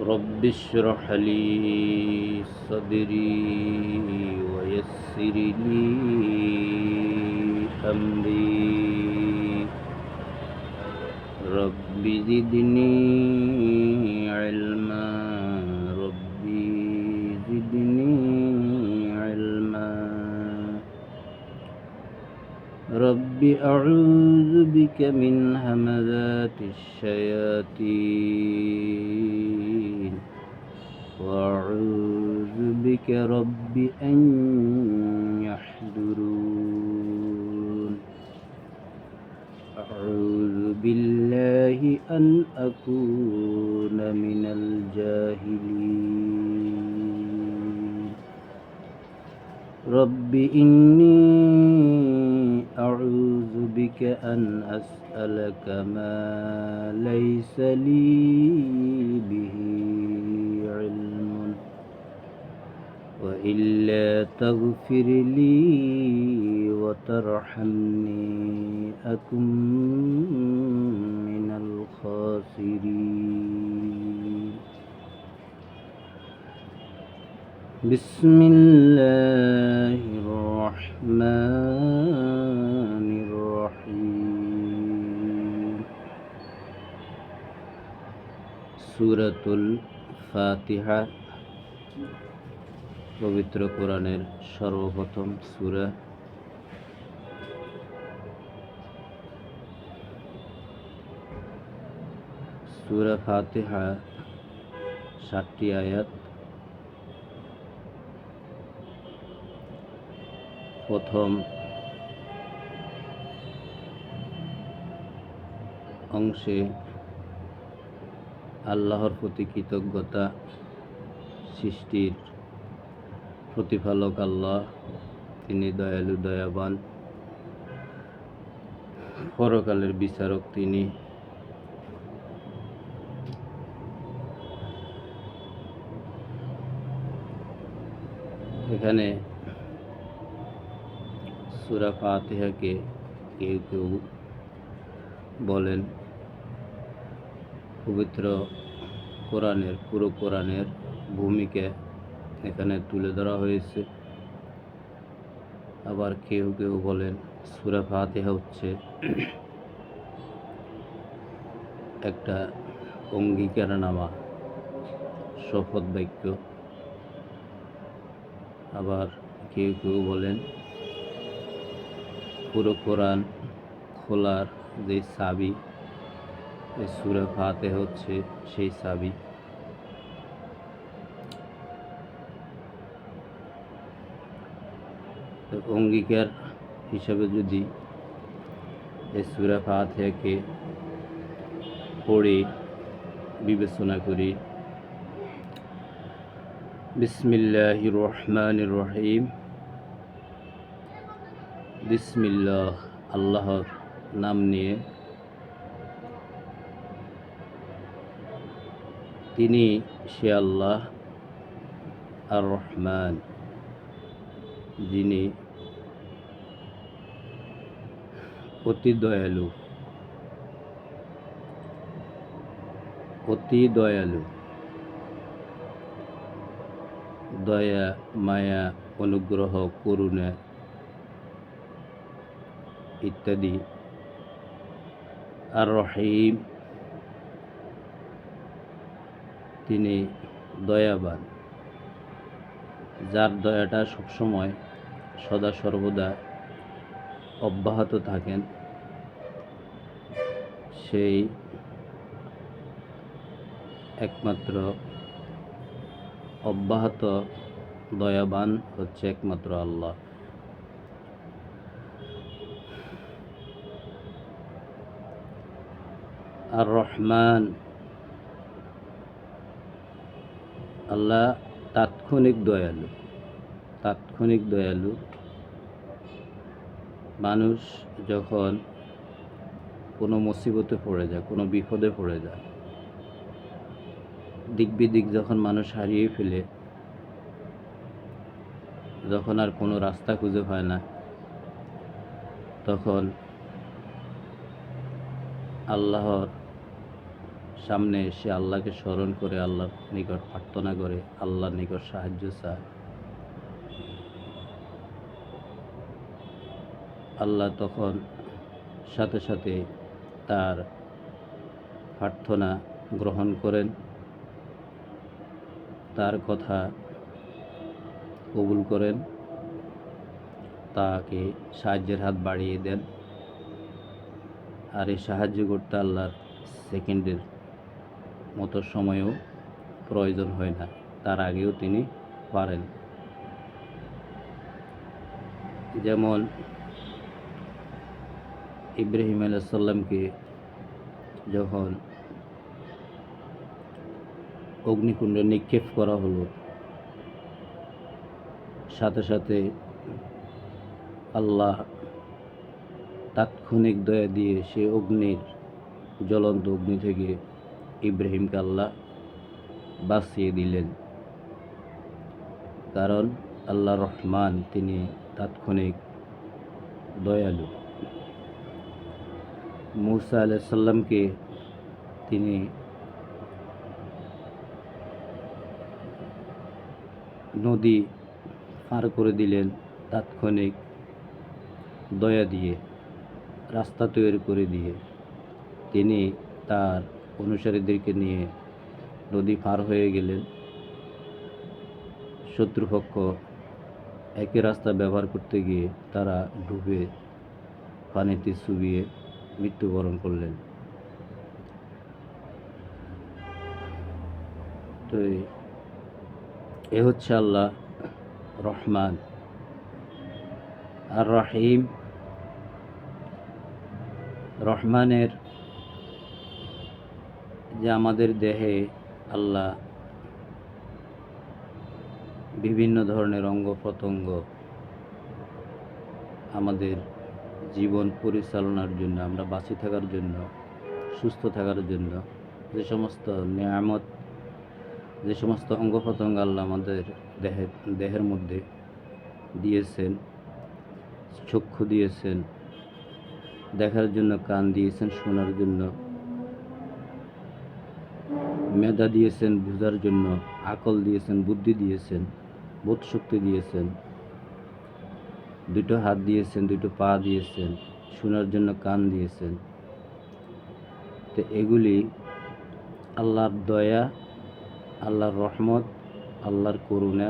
رب اشرح لي صدري ويسر لي أمري. رب زدني علما. رب أعوذ بك من همذات الشياطين وأعوذ بك رب أن يحضرون أعوذ بالله أن أكون من الجاهلين رب إني أعوذ بك أن أسألك ما ليس لي به علم وإلا تغفر لي وترحمني أكن من الخاسرين. بسم الله الرحمن সুরাতুল ফাতিহা পবিত্র কোরআনের সর্বপ্রথম সুরা। সুরা ফাতিহা ষাটটি আয়াত। প্রথম অংশে আল্লাহর প্রতি কৃতজ্ঞতা সৃষ্টির প্রতিপালক আল্লাহ, তিনি দয়ালু, দয়াবান। পরকালের বিচারক তিনি। এখানে সুরা ফাতিহাকে কেউ কেউ বলেন পবিত্র কোরআনের, পুরো কোরআনের ভূমিকা এখানে তুলে ধরা হয়েছে। আবার কেউ কেউ বলেন, সুরা ফাতিহা হচ্ছে একটা অঙ্গীকারনামা শপথ বাক্য। আবার কেউ কেউ বলেন, পুরো কোরআন খোলার যে চাবি এই সুরা ফাতে হচ্ছে সেই সাবি। অঙ্গীকার হিসাবে যদি এই সুরা ফাতেহাকে পড়ে বিবেচনা করি বিসমিল্লাহ রহমান রহিম। বিসমিল্লাহ, আল্লাহর নাম নিয়ে তিনি সে আল্লাহ আর রহমান যিনি অতি দয়ালু। অতি দয়ালু। দয়া, মায়া, অনুগ্রহ, করুণা ইত্যাদি। আর রহিম তিনি দয়াবান, যার দয়াটা সবসময় সদা সর্বদা অব্যাহত থাকেন। সেই একমাত্র অব্যাহত দয়াবান হচ্ছে একমাত্র আল্লাহ। আর রহমান আল্লাহ তাৎক্ষণিক দয়ালু তাৎক্ষণিক দয়ালু। মানুষ যখন কোনো মুসিবতে পড়ে যায়, কোনো বিপদে পড়ে যায়, দিক বিদিক যখন মানুষ হারিয়ে ফেলে, যখন আর কোনো রাস্তা খুঁজে পায় না, তখন আল্লাহর সামনে এসে আল্লাহকে স্মরণ করে, আল্লাহর নিকট প্রার্থনা করে, আল্লাহর নিকট সাহায্য চায়। আল্লাহ তখন সাথে সাথে তার প্রার্থনা গ্রহণ করেন। তার কথা কবুল করেন। তাকে সাহায্যের হাত বাড়িয়ে দেন। আর এই সাহায্য করতে আল্লাহর সেকেন্ডের মতো সময়ও প্রয়োজন হয় না। তার আগেও তিনি পারেন। যেমন ইব্রাহিম আলাইসাল্লামকে যখন অগ্নিকুণ্ডে নিক্ষেপ করা হলো, সাথে সাথে আল্লাহ তাৎক্ষণিক দয়া দিয়ে সে অগ্নির জ্বলন্ত অগ্নি থেকে ইব্রাহিমকে আল্লাহ বাঁচিয়ে দিলেন। কারণ আল্লাহ রহমান তিনি তাৎক্ষণিক দয়ালু। মুসা আলাইসাল্লামকে তিনি নদী পার করে দিলেন তাৎক্ষণিক দয়া দিয়ে, রাস্তা তৈরি করে দিয়ে। তিনি তার অনুসারীদেরকে নিয়ে নদী পার হয়ে গেলেন। শত্রুপক্ষ একই রাস্তা ব্যবহার করতে গিয়ে তারা ডুবে পানিতে চুবিয়ে মৃত্যুবরণ করলেন। তো এ হচ্ছে আল্লাহ রহমান। আর রহিম, রহমানের যে আমাদের দেহে আল্লাহ বিভিন্ন ধরনের অঙ্গ প্রত্যঙ্গ আমাদের জীবন পরিচালনার জন্য, আমরা বাঁচে থাকার জন্য, সুস্থ থাকার জন্য, যে সমস্ত নিয়ামত, যে সমস্ত অঙ্গ প্রত্যঙ্গ আল্লাহ আমাদের দেহের দেহের মধ্যে দিয়েছেন, চক্ষু দিয়েছেন, দেখার জন্য, কান দিয়েছেন, শোনার জন্য মেধা দিয়েছেন, বোঝার জন্য আকল দিয়েছেন, বুদ্ধি দিয়েছেন বোধ শক্তি দিয়েছেন। দুটো হাত দিয়েছেন, দুটো পা দিয়েছেন, শোনার জন্য কান দিয়েছেন। তো এগুলি আল্লাহর দয়া, আল্লাহর রহমত, আল্লাহর করুণা।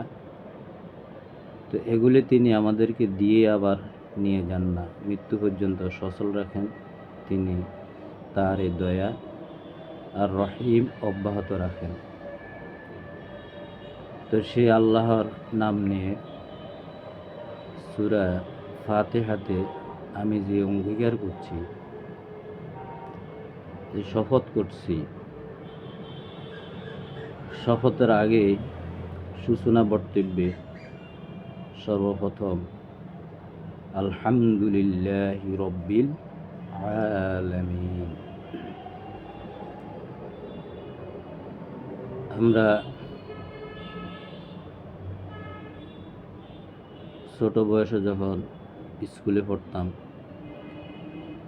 তো এগুলি তিনি আমাদেরকে দিয়ে আবার নিয়ে যান না। মৃত্যু পর্যন্ত সচল রাখেন। তিনি তার এই দয়া আর রহিম অব্যাহত রাখেন। তো সেই আল্লাহর নাম নিয়ে সুরা ফাতেহাতে আমি যে অঙ্গীকার করছি, যে শপথ করছি, শপথের আগে সূচনা বক্তব্যে সর্বপ্রথম, আলহামদুলিল্লাহ রব্বিল আলামিন। আমরা ছোট বয়সে যখন স্কুলে পড়তাম,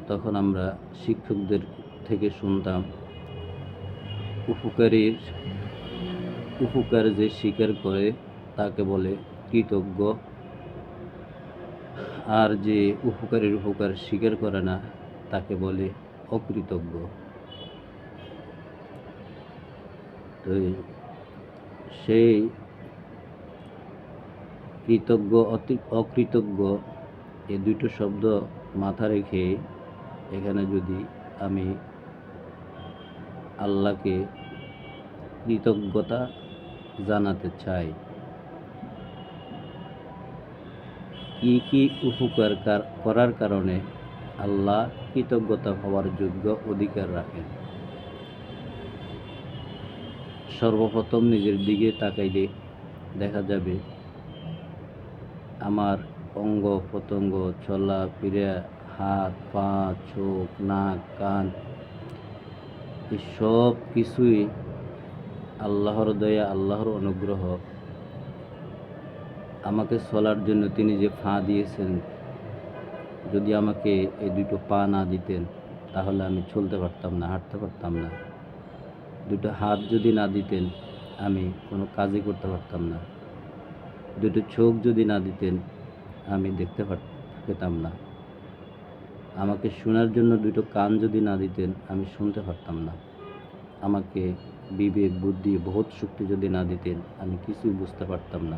তখন আমরা শিক্ষকদের থেকে শুনতাম, উপকারীর, উপকার যে স্বীকার করে তাকে বলে কৃতজ্ঞ। আর যে উপকারীর উপকার স্বীকার করে না, তাকে বলে অকৃতজ্ঞ। তো সেই কৃতজ্ঞ, অতি- অকৃতজ্ঞ এই দুটো শব্দ মাথা রেখে এখানে যদি আমি আল্লাহকে কৃতজ্ঞতা জানাতে চাই, কি কি উপকার করার কারণে আল্লাহ কৃতজ্ঞতা হওয়ার যোগ্য অধিকার রাখেন? সর্বপ্রথম নিজের দিকে তাকাইলে দেখা যাবে আমার অঙ্গ প্রত্যঙ্গ চলা ফিরে হাত, পা, চোখ, নাক, কান সব কিছুই আল্লাহর দয়া, আল্লাহর অনুগ্রহ। আমাকে চলার জন্য তিনি যে ফা দিয়েছেন, যদি আমাকে এই দুটো পা না দিতেন, তাহলে আমি চলতে পারতাম না, হাঁটতে পারতাম না। দুটো হাত যদি না দিতেন, আমি কোনো কাজই করতে পারতাম না। দুটো চোখ যদি না দিতেন, আমি দেখতে পেতাম না। আমাকে শোনার জন্য দুটো কান যদি না দিতেন, আমি শুনতে পারতাম না। আমাকে বিবেক, বুদ্ধি বহুত শক্তি যদি না দিতেন, আমি কিছুই বুঝতে পারতাম না।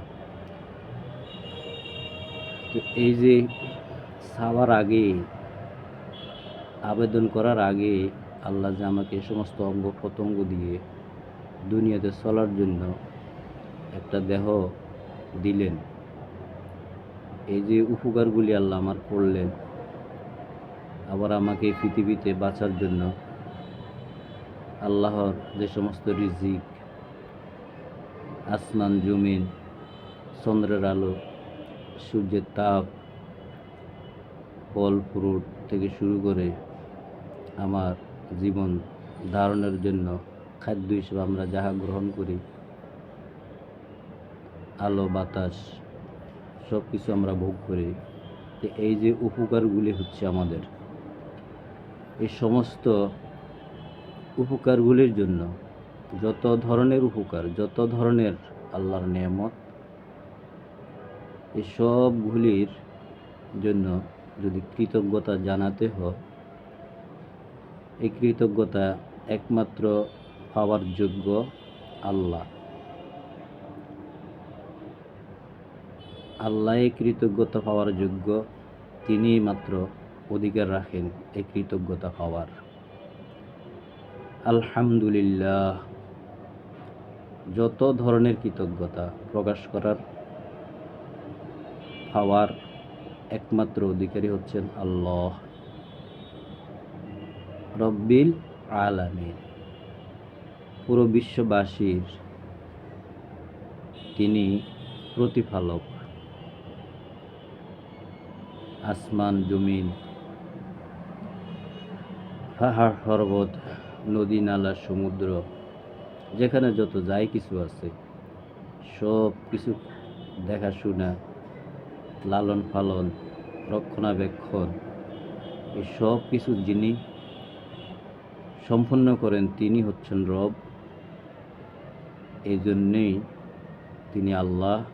তো এই যে সাবার আগে, আবেদন করার আগে আল্লাহ যে আমাকে সমস্ত অঙ্গ প্রত্যঙ্গ দিয়ে দুনিয়াতে চলার জন্য একটা দেহ দিলেন। এই যে উপকারগুলি আল্লাহ আমার করলেন, আবার আমাকে পৃথিবীতে বাঁচার জন্য আল্লাহর যে সমস্ত রিজিক, আসমান, জমিন, চন্দ্রের আলো, সূর্যের তাপ, ফল, ফ্রুট থেকে শুরু করে আমার জীবন ধারণের জন্য খাদ্য হিসেবে আমরা যাহা গ্রহণ করি, আলো, বাতাস সব কিছু আমরা ভোগ করি, তো এই যে উপকারগুলি হচ্ছে আমাদের। এই সমস্ত উপকারগুলির জন্য যত ধরনের উপকার, যত ধরনের আল্লাহর নিয়ামত, এই সবগুলির জন্য যদি কৃতজ্ঞতা জানাতে হয় এই কৃতজ্ঞতা একমাত্র পাওয়ার যোগ্য আল্লাহ। আল্লাহ এই কৃতজ্ঞতা পাওয়ার যোগ্য তিনি মাত্র অধিকার রাখেন এই কৃতজ্ঞতা পাওয়ার। আলহামদুলিল্লাহ, যত ধরনের কৃতজ্ঞতা প্রকাশ করার পাওয়ার একমাত্র অধিকারী হচ্ছেন আল্লাহ। রব্বিল আলামিন। পুরো বিশ্ববাসীর তিনি প্রতিফালক আসমান, জমিন, পাহাড়, পর্বত, নদী, নালা, সমুদ্র, যেখানে যত যাই কিছু আছে, সব কিছু দেখাশোনা লালন পালন রক্ষণাবেক্ষণ এই সব কিছু যিনি সম্পন্ন করেন তিনি হচ্ছেন রব। এই জন্যেই তিনি আল্লাহ।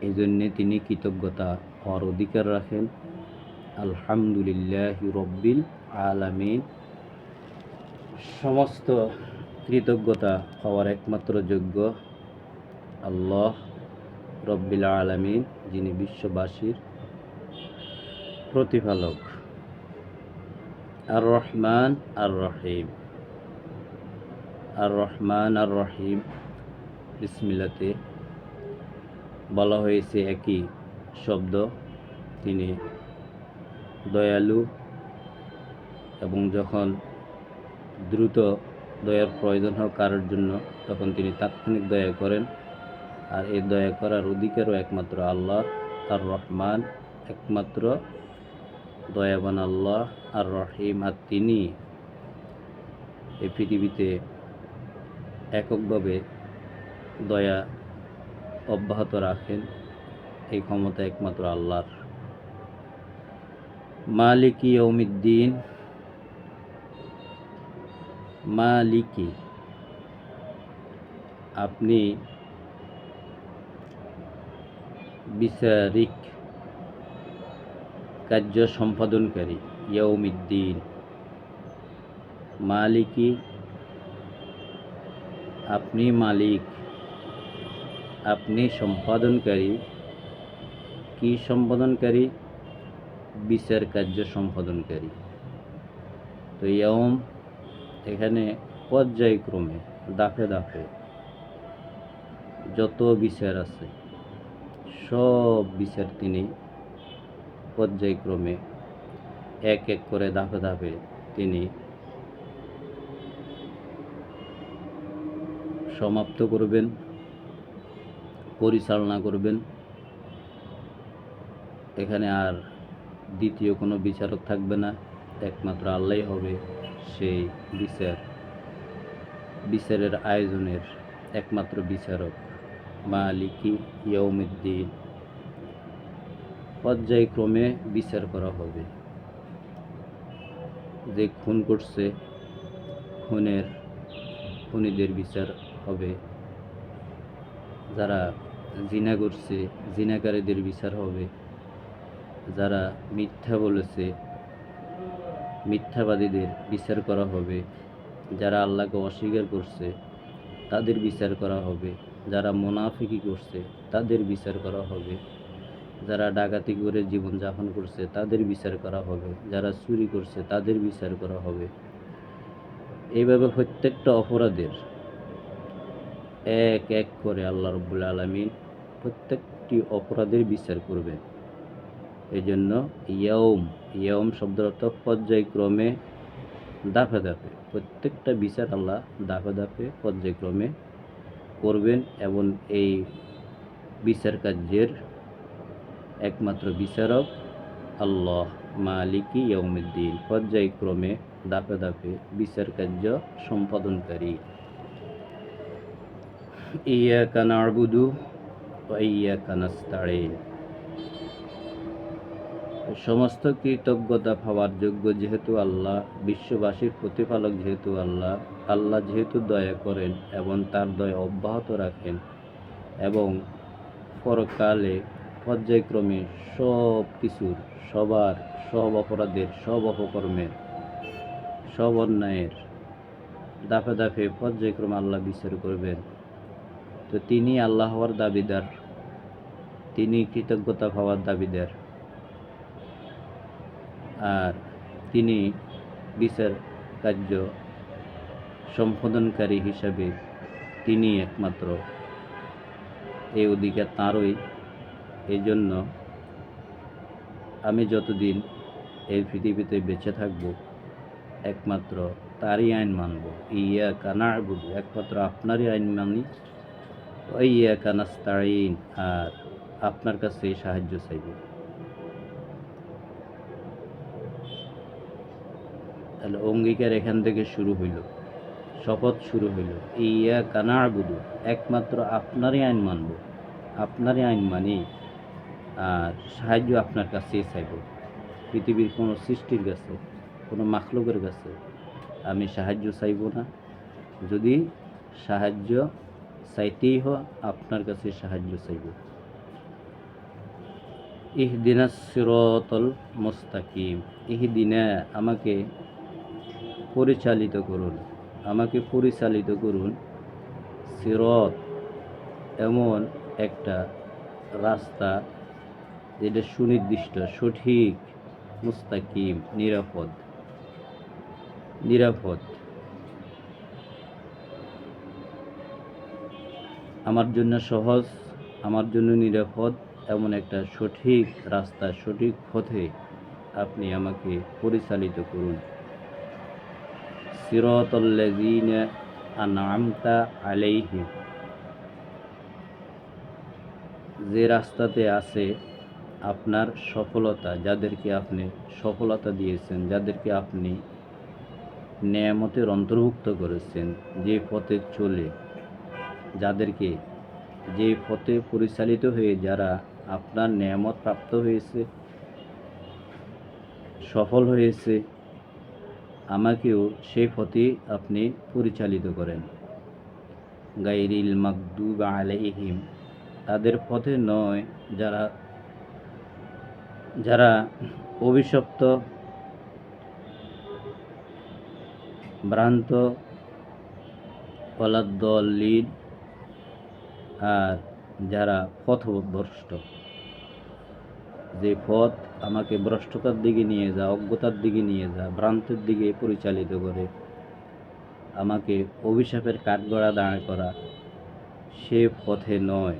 এই জন্যে তিনি কৃতজ্ঞতা হওয়ার অধিকার রাখেন। আলহামদুলিল্লাহ রব্বিল আলামিন। সমস্ত কৃতজ্ঞতা হওয়ার একমাত্র যোগ্য আল্লাহ রব্বিল আলামিন, যিনি বিশ্ববাসীর প্রতিপালক। আর রহমান আর রহিম আর রহমান আর রহিম বিসমিল্লাতে বলা হয়েছে একই শব্দ, তিনি দয়ালু এবং যখন দ্রুত দয়ার প্রয়োজন হয় কারোর জন্য, তখন তিনি তাৎক্ষণিক দয়া করেন। আর এই দয়া করার অধিকারও একমাত্র আল্লাহ আর রহমান একমাত্র দয়াবান আল্লাহ আর রহিম আর তিনি এই পৃথিবীতে এককভাবে দয়া অব্যাহত রাখেন, এই ক্ষমতা একমাত্র আল্লাহর। মালিকি ইয়ৌমিদ্দিন মালিকি, আপনি বিচারিক কার্য সম্পাদনকারী ইয়ৌমিদ্দিন মালিকি, আপনি মালিক। আপনি সম্পাদনকারী। কি সম্পাদনকারী? বিচার কার্য সম্পাদনকারী। তো ইয়ম এখানে পর্যায়ক্রমে দাফে দাফে যত বিচার আছে, সব বিচার তিনি পর্যায়ক্রমে এক এক করে ধাপে ধাপে তিনি সমাপ্ত করবেন, পরিচালনা করবেন। এখানে আর দ্বিতীয় কোনো বিচারক থাকবে না, একমাত্র আল্লাহ হবে সেই বিচার। বিচারের আয়োজনের একমাত্র বিচারক মালিকি ইয়ৌমুদ্দিন পর্যায়ক্রমে বিচার করা হবে। যে খুন করছে, খুনের খুনিদের বিচার হবে। যারা জিনা করছে, জিনাকারীদের বিচার হবে। যারা মিথ্যা বলেছে, মিথ্যাবাদীদের বিচার করা হবে। যারা আল্লাহকে অস্বীকার করছে, তাদের বিচার করা হবে। যারা মোনাফিকি করছে, তাদের বিচার করা হবে। যারা ডাকাতি করে জীবনযাপন করছে, তাদের বিচার করা হবে। যারা চুরি করছে, তাদের বিচার করা হবে। এইভাবে প্রত্যেকটা অপরাধের এক এক করে আল্লাহ রব্বুল আলমিন প্রত্যেকটি অপরাধের বিচার করবেন এই জন্য ইয়ম ইয়ম শব্দের অর্থ পর্যায়ক্রমে দাফে দাফে প্রত্যেকটা বিচার আল্লাহ দাফে দাফে পর্যায়ক্রমে করবেন এবং এই বিচার কার্যের একমাত্র বিচারক, আল্লাহ মালিকি ইয়ৌমুদ্দিন পর্যায়ক্রমে দাপে দাপে বিচার কার্য সম্পাদনকারী। ইয়া কানাবুদু ইয়া কানাস্তাড়িন সমস্ত কৃতজ্ঞতা পাওয়ার যোগ্য যেহেতু আল্লাহ, বিশ্ববাসীর প্রতিপালক যেহেতু আল্লাহ আল্লাহ যেহেতু দয়া করেন এবং তার দয়া অব্যাহত রাখেন এবং পরকালে পর্যায়ক্রমে সব কিছুর, সবার, সব অপরাধের, সব অপকর্মের, সব অন্যায়ের দাফে দাফে পর্যায়ক্রমে আল্লাহ বিচার করবেন। তো তিনি আল্লাহ হওয়ার দাবিদার। তিনি কৃতজ্ঞতা পাওয়ার দাবিদার। আর তিনি বিচার কার্য সম্পাদনকারী হিসাবে তিনি একমাত্র। এই অধিকার তাঁরই এই জন্য আমি যতদিন এই পৃথিবীতে বেঁচে থাকব, একমাত্র তারই আইন মানব। ইয়া কানা বুঝু একমাত্র আপনারই আইন মানি। ইয়া কানাস্তাইন আর আপনার কাছে সাহায্য চাইব। তাহলে অঙ্গীকার এখান থেকে শুরু হইল, শপথ শুরু হইল। ইয়া কানা বুধু একমাত্র আপনারই আইন মানব। আপনারই আইন মানি। সাহায্য আপনার কাছেই চাইব। পৃথিবীর কোনো সৃষ্টির কাছে, কোনো মাখলুকের কাছে আমি সাহায্য চাইব না। যদি সাহায্য চাইতেই হ, আপনার কাছে সাহায্য চাইব। ইহদিনা সিরতল মোস্তাকিম। ইহদিনা আমাকে পরিচালিত করুন। আমাকে পরিচালিত করুন সিরত এমন একটা রাস্তা যেটা সুনির্দিষ্ট, সঠিক, মুস্তাকিম, নিরাপদ। নিরাপদ। আমার জন্য সহজ, আমার জন্য নিরাপদ, এমন একটা সঠিক রাস্তা, সঠিক পথে আপনি আমাকে পরিচালিত করুন। আলাইহিম। যে রাস্তাতে আছে আপনার সফলতা, যাদেরকে আপনি সফলতা দিয়েছেন, যাদেরকে আপনি নিয়ামতের অন্তর্ভুক্ত করেছেন যে পথে চলে, যাদেরকে যে পথে পরিচালিত হয়ে যারা আপনার নিয়ামত প্রাপ্ত হয়েছে, সফল হয়েছে, আমাকেও সেই পথে আপনি পরিচালিত করেন। গাইরিল মাকদুব আলাইহিম, তাদের পথে নয় যারা যারা অভিশপ্ত, ভ্রান্ত কলাদ্দলিন আর যারা পথভ্রষ্ট, যে পথ আমাকে ভ্রষ্টতার দিকে নিয়ে যা, অজ্ঞতার দিকে নিয়ে যা, ভ্রান্তের দিকে পরিচালিত করে, আমাকে অভিশাপের কাঠগড়া দাঁড় করা, সে পথে নয়।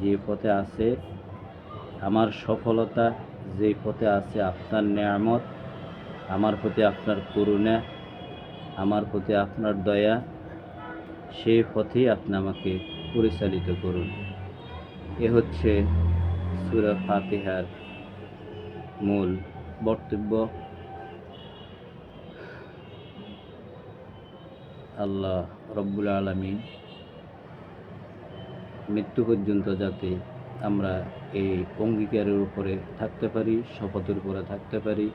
যে পথে আছে, আমার সফলতা যে পথে আছে আপনার নিয়ামত, আমার প্রতি আপনার করুণা, আমার প্রতি আপনার দয়া, সেই পথেই আপনি আমাকে পরিচালিত করুন। এ হচ্ছে সুরা ফাতিহার মূল বক্তব্য। আল্লাহ রব্বুল আলমিন মৃত্যু পর্যন্ত যাতে আমরা এই অঙ্গীকারের উপরে থাকতে পারি, শপথের উপরে থাকতে পারি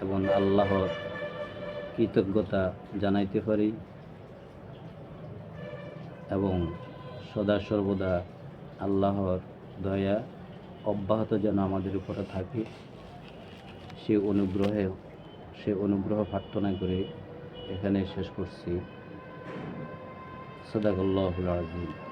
এবং আল্লাহর কৃতজ্ঞতা জানাইতে পারি এবং সদা সর্বদা আল্লাহর দয়া অব্যাহত যেন আমাদের উপরে থাকে। সে অনুগ্রহে, সে অনুগ্রহ প্রার্থনা করে এখানে শেষ করছি। সদাকল্লাহুল আজিম